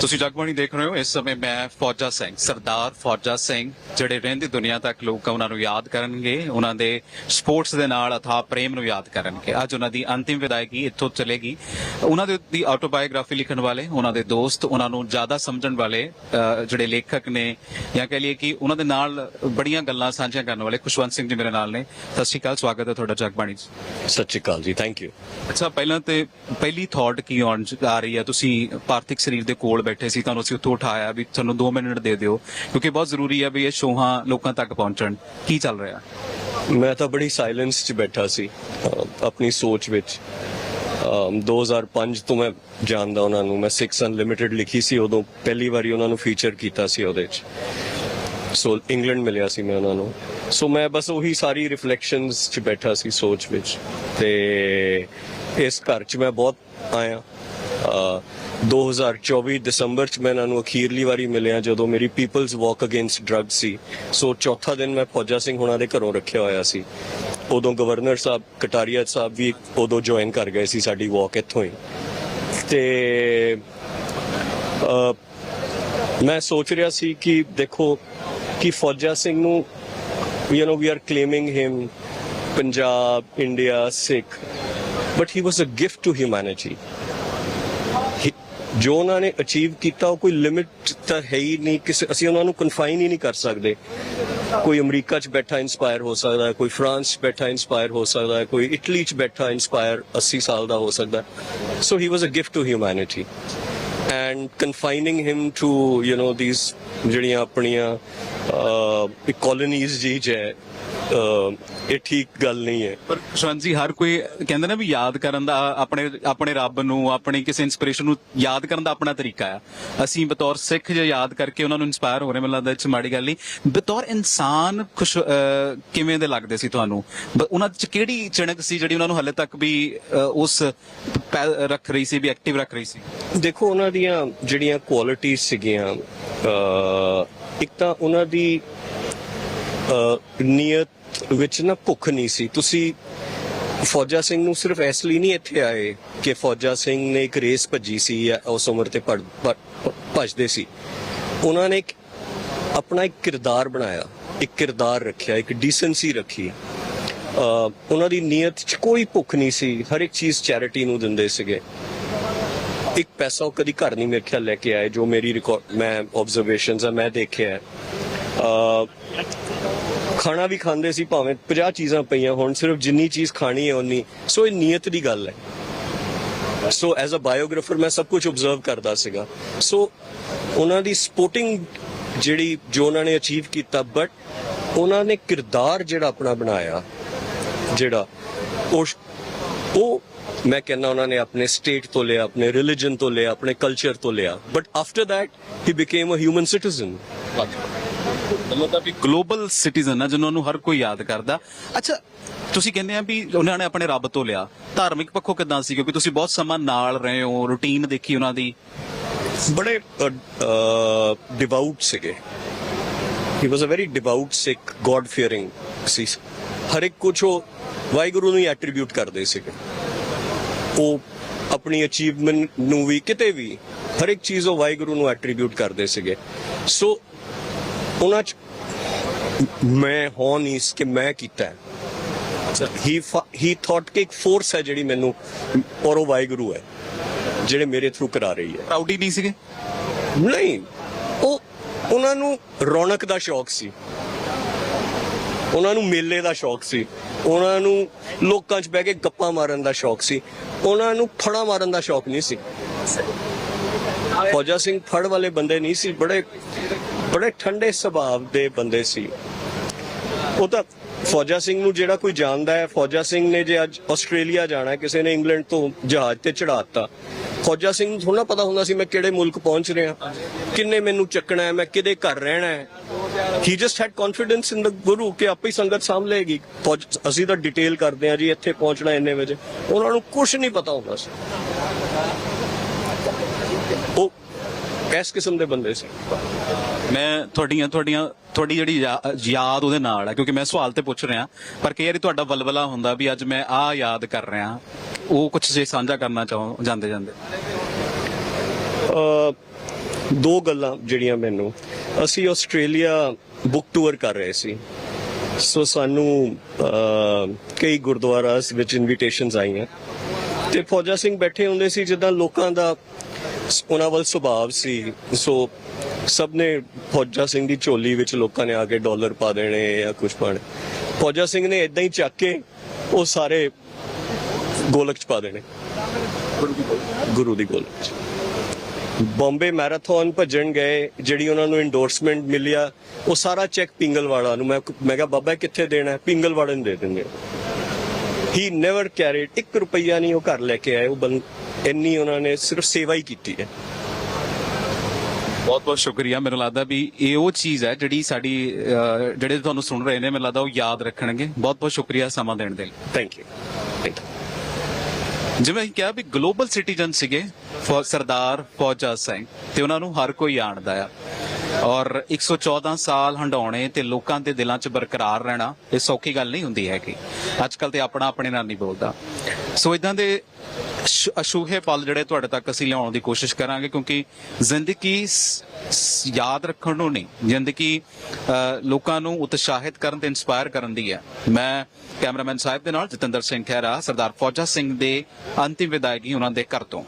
ਤੁਸੀਂ ਜਗਬਾਣੀ ਦੇਖ ਰਹੇ ਹੋ ਇਸ ਸਮੇਂ ਮੈਂ ਫੌਜਾ ਸਿੰਘ ਸਰਦਾਰ ਫੌਜਾ ਸਿੰਘ ਜਿਹੜੇ ਰਹਿੰਦੀ ਦੁਨੀਆ ਤੱਕ ਲੋਕ ਉਹਨਾਂ ਨੂੰ ਯਾਦ ਕਰਨਗੇ ਉਹਨਾਂ ਦੇ ਸਪੋਰਟਸ ਦੇ ਨਾਲ ਅਥਾਹ ਪ੍ਰੇਮ ਨੂੰ ਯਾਦ ਕਰਨਗੇ। ਅੱਜ ਉਹਨਾਂ ਦੀ ਅੰਤਿਮ ਵਿਦਾਇਗੀ ਇੱਥੋਂ ਚਲੇਗੀ। ਉਹਨਾਂ ਦੇ ਦੀ ਆਟੋਬਾਇਓਗ੍ਰਾਫੀ ਲਿਖਣ ਵਾਲੇ ਉਹਨਾਂ ਦੇ ਦੋਸਤ ਉਹਨਾਂ ਨੂੰ ਜ਼ਿਆਦਾ ਸਮਝਣ ਵਾਲੇ ਜਿਹੜੇ ਲੇਖਕ ਨੇ ਜਾਂ ਕਹ ਲਈਏ ਕਿ ਉਹਨਾਂ ਦੇ ਨਾਲ ਬੜੀਆਂ ਗੱਲਾਂ ਸਾਂਝੀਆਂ ਕਰਨ ਵਾਲੇ ਖੁਸ਼ਵੰਤ ਸਿੰਘ ਜੀ ਮੇਰੇ ਨਾਲ ਨੇ। ਸਤਿ ਸ਼੍ਰੀ ਅਕਾਲ ਸਵਾਗਤ ਹੈ ਤੁਹਾਡਾ ਜਗਬਾਣੀ 'ਚ ਸਤਿ ਸ਼੍ਰੀ ਅਕਾਲ ਜੀ ਥੈਂਕ ਯੂ ਅੱਛਾ ਪਹਿਲਾਂ ਤੇ ਪਹਿਲੀ ਥਾਟ ਕੀ ਆਉਣ ਆ ਰਹੀ ਹੈ? ਤੁਸੀਂ ਪਾਰਥਿਕ ਸਰੀਰ ਦੇ ਕੋਲ ਬੈਠੇ ਸੀ, ਤੁਹਾਨੂੰ ਅਸੀਂ ਉੱਥੋਂ ਉਠਾਇਆ ਵੀ ਤੁਹਾਨੂੰ 2 ਮਿੰਟ ਦੇ ਦਿਓ, ਕਿਉਂਕਿ ਬਹੁਤ ਜ਼ਰੂਰੀ ਹੈ ਵੀ ਇਹ ਸ਼ੋਹਾਂ ਲੋਕਾਂ ਤੱਕ ਪਹੁੰਚਣ। ਕੀ ਚੱਲ ਰਿਹਾ? ਮੈਂ ਤਾਂ ਬੜੀ ਸਾਇਲੈਂਸ 'ਚ ਬੈਠਾ ਸੀ ਆਪਣੀ ਸੋਚ ਵਿੱਚ। 2005 ਤੋਂ ਮੈਂ ਜਾਣਦਾ ਉਹਨਾਂ ਨੂੰ, ਮੈਂ 6 ਅਨਲਿਮਿਟਿਡ ਲਿਖੀ ਸੀ, ਉਦੋਂ ਪਹਿਲੀ ਵਾਰੀ ਉਹਨਾਂ ਨੂੰ ਫੀਚਰ ਕੀਤਾ ਸੀ ਉਹਦੇ 'ਚ। ਸੋ ਇੰਗਲੈਂਡ ਮਿਲਿਆ ਸੀ ਮੈਂ ਉਹਨਾਂ ਨੂੰ। ਸੋ ਮੈਂ ਬਸ ਉਹੀ ਸਾਰੀ ਰਿਫਲੈਕਸ਼ਨਸ 'ਚ ਬੈਠਾ ਸੀ ਸੋਚ ਵਿੱਚ ਤੇ ਇਸ ਘਰ 'ਚ ਮੈਂ ਬਹੁਤ ਆਇਆ। 2024 ਦਸੰਬਰ 'ਚ ਮੈਂ ਇਹਨਾਂ ਨੂੰ ਅਖੀਰਲੀ ਵਾਰੀ ਮਿਲਿਆ ਜਦੋਂ ਮੇਰੀ ਪੀਪਲਸ ਵਾਕ ਅਗੇਂਸਟ ਡਰੱਗ ਸੀ। ਸੋ ਚੌਥਾ ਦਿਨ ਮੈਂ ਫੌਜਾ ਸਿੰਘ ਹੁਣਾਂ ਦੇ ਘਰੋਂ ਰੱਖਿਆ ਹੋਇਆ ਸੀ। ਉਦੋਂ ਗਵਰਨਰ ਸਾਹਿਬ, ਕਟਾਰੀਆ ਸਾਹਿਬ ਵੀ ਉਦੋਂ ਜੁਆਇਨ ਕਰ ਗਏ ਸੀ ਸਾਡੀ ਵਾਕ ਇੱਥੋਂ ਹੀ। ਤੇ ਮੈਂ ਸੋਚ ਰਿਹਾ ਸੀ ਕਿ ਦੇਖੋ, ਕਿ ਫੌਜਾ ਸਿੰਘ ਨੂੰ you know we are claiming him Punjab India Sikh but he was a gift to humanity ਜੋ ਉਹਨਾਂ ਨੇ ਅਚੀਵ ਕੀਤਾ, ਉਹ ਕੋਈ ਲਿਮਿਟ ਤਾਂ ਹੈ ਹੀ ਨਹੀਂ। ਕਿਸੇ ਅਸੀਂ ਉਹਨਾਂ ਨੂੰ ਕਨਫਾਈਨ ਹੀ ਨਹੀਂ ਕਰ ਸਕਦੇ। ਕੋਈ ਅਮਰੀਕਾ 'ਚ ਬੈਠਾ ਇਨਸਪਾਇਰ ਹੋ ਸਕਦਾ ਹੈ, ਕੋਈ ਫਰਾਂਸ 'ਚ ਬੈਠਾ ਇਨਸਪਾਇਰ ਹੋ ਸਕਦਾ ਹੈ, ਕੋਈ ਇਟਲੀ 'ਚ ਬੈਠਾ ਇਨਸਪਾਇਰ 80 ਸਾਲ ਦਾ ਹੋ ਸਕਦਾ so he was a gift to humanity and confining him to you know these ਜਿਹੜੀਆਂ ਆਪਣੀਆਂ ਕਾਲੋਨੀਜ਼ ਜੀ ਚ ਇਹ ਠੀਕ ਗੱਲ ਨਹੀਂ ਹੈ। ਪਰ ਖੁਸ਼ਵੰਤ ਜੀ ਹਰ ਕੋਈ ਕਹਿੰਦੇ ਨਾ ਵੀ ਯਾਦ ਕਰਨ ਦਾ ਆਪਣੇ ਆਪਣੇ ਰੱਬ ਨੂੰ ਆਪਣੀ ਕਿਸੇ ਇਨਸਪੀਰੇਸ਼ਨ ਨੂੰ ਯਾਦ ਕਰਨ ਦਾ ਆਪਣਾ ਤਰੀਕਾ ਆ। ਅਸੀਂ ਬਤੌਰ ਸਿੱਖ ਜੇ ਯਾਦ ਕਰਕੇ ਉਹਨਾਂ ਨੂੰ ਇਨਸਪਾਇਰ ਹੋ ਰਹੇ ਮੈਨੂੰ ਲੱਗਦਾ ਇਹ ਮਾੜੀ ਗੱਲ ਨਹੀਂ। ਬਤੌਰ ਇਨਸਾਨ ਖੁਸ਼ ਕਿਵੇਂ ਦੇ ਲੱਗਦੇ ਸੀ ਤੁਹਾਨੂੰ? ਉਹਨਾਂ 'ਚ ਕਿਹੜੀ ਚਿਣਕ ਸੀ ਜਿਹੜੀ ਉਹਨਾਂ ਨੂੰ ਹਲੇ ਤੱਕ ਵੀ ਉਸ ਰੱਖ ਰਹੀ ਸੀ ਵੀ ਐਕਟਿਵ ਰੱਖ ਰਹੀ ਸੀ? ਦੇਖੋ ਉਹਨਾਂ ਦੀਆਂ ਜਿਹੜੀਆਂ ਕੁਆਲਿਟੀਆਂ ਸੀਗੀਆਂ ਇੱਕ ਤਾਂ ਉਹਨਾਂ ਦੀ ਨੀਅਤ ਵਿੱਚ ਨਾ ਭੁੱਖ ਨਹੀਂ ਸੀ। ਤੁਸੀਂ ਫੌਜਾ ਸਿੰਘ ਨੂੰ ਸਿਰਫ ਇਸ ਲਈ ਨਹੀਂ ਇੱਥੇ ਆਏ ਕਿ ਫੌਜਾ ਸਿੰਘ ਨੇ ਇੱਕ ਰੇਸ ਭੱਜੀ ਸੀ ਜਾਂ ਉਸ ਉਮਰ ਤੇ ਭੱਜਦੇ ਸੀ। ਉਹਨਾਂ ਨੇ ਆਪਣਾ ਇੱਕ ਕਿਰਦਾਰ ਬਣਾਇਆ, ਇੱਕ ਕਿਰਦਾਰ ਰੱਖਿਆ, ਇੱਕ ਡੀਸੈਂਸੀ ਰੱਖੀ। ਉਹਨਾਂ ਦੀ ਨੀਅਤ 'ਚ ਕੋਈ ਭੁੱਖ ਨਹੀਂ ਸੀ, ਹਰ ਇੱਕ ਚੀਜ਼ ਚੈਰਿਟੀ ਨੂੰ ਦਿੰਦੇ ਸੀਗੇ। ਇੱਕ ਪੈਸਾ ਉਹ ਕਦੀ ਘਰ ਨਹੀਂ ਮੇਰੇ ਖਿਆਲ ਲੈ ਕੇ ਆਏ, ਜੋ ਮੇਰੀ ਰਿਕਾਰਡ ਮੈਂ ਆਬਜ਼ਰਵੇਸ਼ਨਸ ਆ, ਮੈਂ ਦੇਖਿਆ। ਅਹ ਖਾਣਾ ਵੀ ਖਾਂਦੇ ਸੀ, ਭਾਵੇਂ 50 ਚੀਜ਼ਾਂ ਪਈਆਂ ਹੁਣ, ਸਿਰਫ ਜਿੰਨੀ ਚੀਜ਼ ਖਾਣੀ ਹੈ ਉਨੀ ਸੋ ਇਹ ਨੀਅਤ ਦੀ ਗੱਲ ਹੈ। ਸੋ ਐਜ਼ ਅ ਬਾਇਓਗ੍ਰਾਫਰ ਮੈਂ ਸਭ ਕੁਝ ਆਬਜ਼ਰਵ ਕਰਦਾ ਸੀਗਾ। ਸੋ ਉਹਨਾਂ ਦੀ ਸਪੋਰਟਿੰਗ ਜਿਹੜੀ, ਜੋ ਉਹਨਾਂ ਨੇ ਅਚੀਵ ਕੀਤਾ ਬਟ ਉਹਨਾਂ ਨੇ ਕਿਰਦਾਰ ਜਿਹੜਾ ਆਪਣਾ ਬਣਾਇਆ, ਜਿਹੜਾ ਉਹ ਉਹ ਮੈਂ ਕਹਿੰਦਾ ਉਹਨਾਂ ਨੇ ਆਪਣੇ ਸਟੇਟ ਤੋਂ ਲਿਆ, ਆਪਣੇ ਰਿਲੀਜਨ ਤੋਂ ਲਿਆ, ਆਪਣੇ ਕਲਚਰ ਤੋਂ ਲਿਆ। But after that he became a human citizen ਮਤਲਬ ਵੀ ਗਲੋਬਲ ਸਿਟੀਜ਼ਨ ਆ ਜਿਹਨਾਂ ਨੂੰ ਹਰ ਕੋਈ ਯਾਦ ਕਰਦਾ। ਅੱਛਾ, ਤੁਸੀਂ ਕਹਿੰਦੇ ਆ ਵੀ ਉਹਨਾਂ ਨੇ ਆਪਣੇ ਰੱਬ ਤੋਂ ਲਿਆ। ਧਾਰਮਿਕ ਪੱਖੋਂ ਕਿਦਾਂ ਸੀ? ਕਿਉਂਕਿ ਤੁਸੀਂ ਬਹੁਤ ਸਮਾਂ ਨਾਲ ਰਹੇ ਹੋ ਰੂਟੀਨ ਦੇਖੀ ਉਹਨਾਂ ਦੀ। ਬੜੇ ਡਿਵਾਊਟ ਸੀਗੇ। ਹੀ was a very ਡਿਵਾਊਟ sick God ਫੀਅਰਿੰਗ ਸੀ। ਹਰ ਇੱਕ ਕੁਝ ਉਹ ਵਾਹਿਗੁਰੂ ਨੂੰ ਹੀ ਐਟਰੀਬਿਊਟ ਕਰਦੇ ਸੀਗੇ। ਉਹ ਆਪਣੀ ਅਚੀਵਮੈਂਟ ਨੂੰ ਵੀ ਕਿਤੇ ਵੀ ਹਰ ਇੱਕ ਚੀਜ਼ ਉਹ ਵਾਹਿਗੁਰੂ ਨੂੰ ਐਟਰੀਬਿਊਟ ਕਰਦੇ ਸੀਗੇ। ਸੋ ਉਹਨਾਂ ਚ ਮੈਂ ਹਾਂ ਨਹੀਂ ਇਸ ਕਿ ਮੈਂ ਕੀਤਾ ਹੈ। ਹੀ ਹੀ ਥਾਟ ਕਿ ਇੱਕ ਫੋਰਸ ਹੈ ਜਿਹੜੀ ਮੈਨੂੰ ਔਰ ਉਹ ਵਾਹਿਗੁਰੂ ਹੈ ਜਿਹੜੇ ਮੇਰੇ ਥਰੂ ਕਰਾ ਰਹੀ ਹੈ। ਪ੍ਰਾਊਡੀ ਨਹੀਂ ਸੀਗੇ? ਨਹੀਂ ਉਹ ਉਹਨਾਂ ਨੂੰ ਰੌਣਕ ਦਾ ਸ਼ੌਕ ਸੀ। ਉਹਨਾਂ ਨੂੰ ਮੇਲੇ ਦਾ ਸ਼ੌਕ ਸੀ। ਉਹਨਾਂ ਨੂੰ ਲੋਕਾਂ 'ਚ ਬਹਿ ਕੇ ਗੱਪਾਂ ਮਾਰਨ ਦਾ ਸ਼ੌਕ ਸੀ। ਉਹਨਾਂ ਨੂੰ ਫੜਾ ਮਾਰਨ ਦਾ ਸ਼ੌਕ ਨਹੀਂ ਸੀ। ਫੌਜਾ ਸਿੰਘ ਫੜ ਵਾਲੇ ਬੰਦੇ ਨਹੀਂ ਸੀ ਬੜੇ ਬੜੇ ਠੰਡੇ ਸੁਭਾਅ ਦੇ ਬੰਦੇ ਸੀ। ਉਹ ਤਾਂ ਫੌਜਾ ਸਿੰਘ ਨੂੰ ਜਿਹੜਾ ਕੋਈ ਜਾਣਦਾ ਹੈ, ਫੌਜਾ ਸਿੰਘ ਨੇ ਜੇ ਅੱਜ ਆਸਟ੍ਰੇਲੀਆ ਜਾਣਾ ਕਿਸੇ ਨੇ ਇੰਗਲੈਂਡ ਤੋਂ ਜਹਾਜ਼ ਤੇ ਚੜਾਤਾ ਫੌਜਾ ਸਿੰਘ ਨੂੰ ਥੋੜਾ ਪਤਾ ਹੁੰਦਾ ਸੀ, ਮੈਂ ਕਿਹੜੇ ਮੁਲਕ ਪਹੁੰਚ ਰਿਹਾ। ਕਿੰਨੇ ਮੈਨੂੰ ਚੱਕਣਾ ਹੈ, ਮੈਂ ਕਿਹਦੇ ਘਰ ਰਹਿਣਾ ਹੈ। He just had confidence in the guru ਕਿ ਆਪੇ ਹੀ ਸੰਗਤ ਸਾਂਭ ਲਏਗੀ। ਫੌਜ- ਅਸੀਂ ਤਾਂ ਡਿਟੇਲ ਕਰਦੇ ਹਾਂ ਜੀ, ਇੱਥੇ ਪਹੁੰਚਣਾ ਇੰਨੇ ਵਜੇ। ਉਹਨਾਂ ਨੂੰ ਕੁਝ ਨਹੀਂ ਪਤਾ ਹੁੰਦਾ ਸੀ। ਉਹ ਕਿਸ ਕਿਸਮ ਦੇ ਬੰਦੇ ਸੀ। ਮੈਂ ਤੁਹਾਡੀਆਂ ਤੁਹਾਡੀਆਂ ਤੁਹਾਡੀ ਜਿਹੜੀ ਯਾ- ਯਾਦ ਉਹਦੇ ਨਾਲ ਹੈ ਕਿਉਂਕਿ ਮੈਂ ਸਵਾਲ ਤੇ ਪੁੱਛ ਰਿਹਾ ਪਰ ਕਈ ਵਾਰੀ ਤੁਹਾਡਾ ਵਲਵਲਾ ਹੁੰਦਾ ਵੀ ਅੱਜ ਮੈਂ ਆ ਯਾਦ ਕਰ ਰਿਹਾ ਉਹ ਕੁਝ ਜੇ ਸਾਂਝਾ ਕਰਨਾ ਚਾਹੋ ਜਾਂਦੇ ਜਾਂਦੇ। ਅਹ ਦੋ ਗੱਲਾਂ ਜਿਹੜੀਆਂ ਮੈਨੂੰ। ਅਸੀਂ ਆਸਟ੍ਰੇਲੀਆ ਬੁੱਕ ਟੂਰ ਕਰ ਰਹੇ ਸੀ। ਸੋ ਸਾਨੂੰ ਅਹ, ਕਈ ਗੁਰਦੁਆਰਾ ਵਿੱਚ ਇਨਵੀਟੇਸ਼ਨਸ ਆਈਆਂ। ਤੇ ਫੌਜਾ ਸਿੰਘ ਬੈਠੇ ਹੁੰਦੇ ਸੀ ਜਿੱਦਾਂ ਲੋਕਾਂ ਦਾ ਉਹਨਾਂ ਵੱਲ ਸੁਭਾਵ ਸੀ। ਸੋ ਸਭ ਨੇ ਫੌਜਾ ਸਿੰਘ ਦੀ ਝੋਲੀ ਵਿੱਚ ਲੋਕਾਂ ਨੇ ਆ ਕੇ ਡਾਲਰ ਪਾ ਦੇਣੇ ਜਾਂ ਕੁਝ ਪਾਣੇ ਫੌਜਾ ਸਿੰਘ ਨੇ ਇਦਾਂ ਹੀ ਚੱਕ ਕੇ ਉਹ ਸਾਰੇ ਗੋਲਕ ਚ ਪਾ ਦੇਣੇ। ਗੁਰੂ ਦੀ ਗੋਲਕ ਚ। ਬੰਬੇ ਮੈਰਾਥਨ ਭੱਜਣ ਗਏ, ਜਿਹੜੀ ਉਹਨਾਂ ਨੂੰ ਇੰਡੋਰਸਮੈਂਟ ਮਿਲਿਆ ਉਹ ਸਾਰਾ ਚੈੱਕ ਪਿੰਗਲਵਾੜਾ ਨੂੰ। ਮੈਂ ਮੈਂ ਕਿਹਾ, ਬਾਬਾ ਕਿੱਥੇ ਦੇਣਾ? ਹੈ? ਪਿੰਗਲਵਾੜੇ ਨੂੰ ਦੇ ਦਿੰਦੇ ਹੀ ਨੈਵਰ ਕੈਰੀਡ 1 ਰੁਪਈਆ ਨਹੀਂ ਉਹ ਘਰ ਲੈ ਕੇ ਆਏ ਉਹ ਇੰਨੀ ਉਹਨਾਂ ਨੇ ਸਿਰਫ ਸੇਵਾ ਹੀ ਕੀਤੀ ਹੈ। ਬਹੁਤ ਬਹੁਤ ਸ਼ੁਕਰੀਆ ਮੈਨੂੰ ਲੱਗਦਾ ਵੀ ਇਹ ਉਹ ਚੀਜ਼ ਹੈ ਜਿਹੜੀ ਸਾਡੀ ਜਿਹੜੇ ਤੁਹਾਨੂੰ ਸੁਣ ਰਹੇ ਨੇ ਮੈਨੂੰ ਲੱਗਦਾ ਉਹ ਯਾਦ ਰੱਖਣਗੇ। ਬਹੁਤ ਬਹੁਤ ਸ਼ੁਕਰੀਆ ਸਮਾਂ ਦੇਣ ਦੇ ਲਈ। ਥੈਂਕ ਯੂ ਥੈਂਕ ਯੂ ਜਿਵੇਂ ਕਿਹਾ ਵੀ ਗਲੋਬਲ ਸਿਟੀਜ਼ਨ ਸੀਗੇ ਸਰਦਾਰ ਫੌਜਾ ਸਿੰਘ ਤੇ ਉਹਨਾਂ ਨੂੰ ਹਰ ਕੋਈ ਜਾਣਦਾ ਆ। ਔਰ 114 ਸਾਲ ਹੰਡਾਉਣੇ ਤੇ ਲੋਕਾਂ ਦੇ ਦਿਲਾਂ 'ਚ ਬਰਕਰਾਰ ਰਹਿਣਾ, ਇਹ ਸੌਖੀ ਗੱਲ ਨਹੀਂ ਹੁੰਦੀ ਹੈਗੀ। ਅੱਜ ਕੱਲ ਤੇ ਆਪਣਾ ਆਪਣੇ ਨਾਲ ਨਹੀਂ ਬੋਲਦਾ। ਸੋ ਇਦਾਂ ਦੇ ਸ਼- ਅਸ਼ੂਹੇ ਪਲ ਜਿਹੜੇ ਤੁਹਾਡੇ ਤੱਕ ਅਸੀਂ ਲਿਆਉਣ ਦੀ ਕੋਸ਼ਿਸ਼ ਕਰਾਂਗੇ, ਕਿਉਂਕਿ ਜ਼ਿੰਦਗੀ ਯਾਦ ਰੱਖਣ ਨੂੰ ਨਹੀਂ, ਜ਼ਿੰਦਗੀ ਲੋਕਾਂ ਨੂੰ ਉਤਸ਼ਾਹਿਤ ਕਰਨ ਤੇ ਇਨਸਪਾਇਰ ਕਰਨ ਦੀ ਹੈ। ਮੈਂ ਕੈਮਰਾਮੈਨ ਸਾਹਿਬ ਦੇ ਨਾਲ ਜਤਿੰਦਰ ਸਿੰਘ ਖਹਿਰਾ, ਸਰਦਾਰ ਫੌਜਾ ਸਿੰਘ ਦੇ ਅੰਤਿਮ ਵਿਦਾਇਗੀ ਉਹਨਾਂ ਦੇ ਘਰ ਤੋਂ।